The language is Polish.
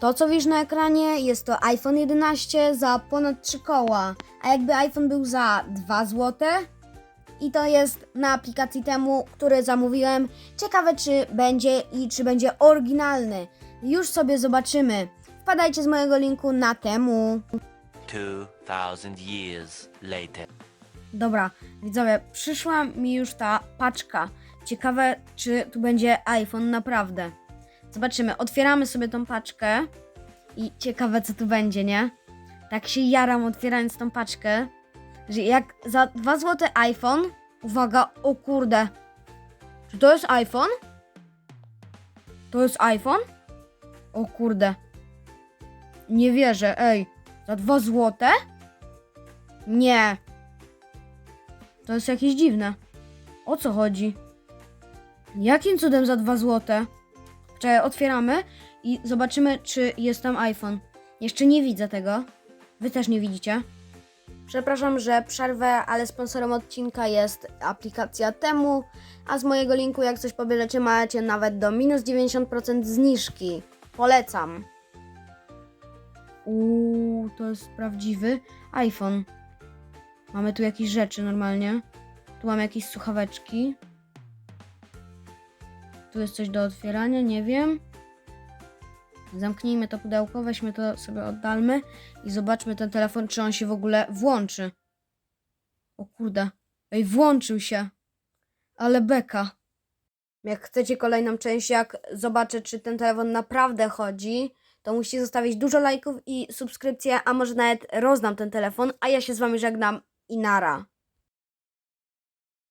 To, co widzisz na ekranie, jest to iPhone 11 za ponad 3 koła, a jakby iPhone był za 2 zł. I to jest na aplikacji temu, który zamówiłem. Ciekawe, czy będzie i czy będzie oryginalny. Już sobie zobaczymy. Wpadajcie z mojego linku na temu. 2,000 years later. Dobra, widzowie, przyszła mi już ta paczka. Ciekawe, czy tu będzie iPhone naprawdę. Zobaczymy, otwieramy sobie tą paczkę i ciekawe, co tu będzie, nie? Tak się jaram otwierając tą paczkę, że jak za 2 zł iPhone, uwaga, o kurde, czy to jest iPhone? To jest iPhone? O kurde, nie wierzę, ej, za 2 zł? Nie, to jest jakieś dziwne. O co chodzi? Jakim cudem za 2 złote? Czekaj, otwieramy i zobaczymy, czy jest tam iPhone. Jeszcze nie widzę tego. Wy też nie widzicie. Przepraszam, że przerwę, ale sponsorem odcinka jest aplikacja Temu, a z mojego linku, jak coś pobierzecie, macie nawet do minus 90% zniżki. Polecam. Uuu, to jest prawdziwy iPhone. Mamy tu jakieś rzeczy normalnie. Tu mamy jakieś słuchaweczki. Tu jest coś do otwierania, nie wiem. Zamknijmy to pudełko, weźmy to sobie oddalmy i zobaczmy ten telefon, czy on się w ogóle włączy. O kurde. Ej, włączył się. Ale beka. Jak chcecie kolejną część, jak zobaczę, czy ten telefon naprawdę chodzi, to musicie zostawić dużo lajków i subskrypcję, a może nawet rozdam ten telefon, a ja się z wami żegnam i nara.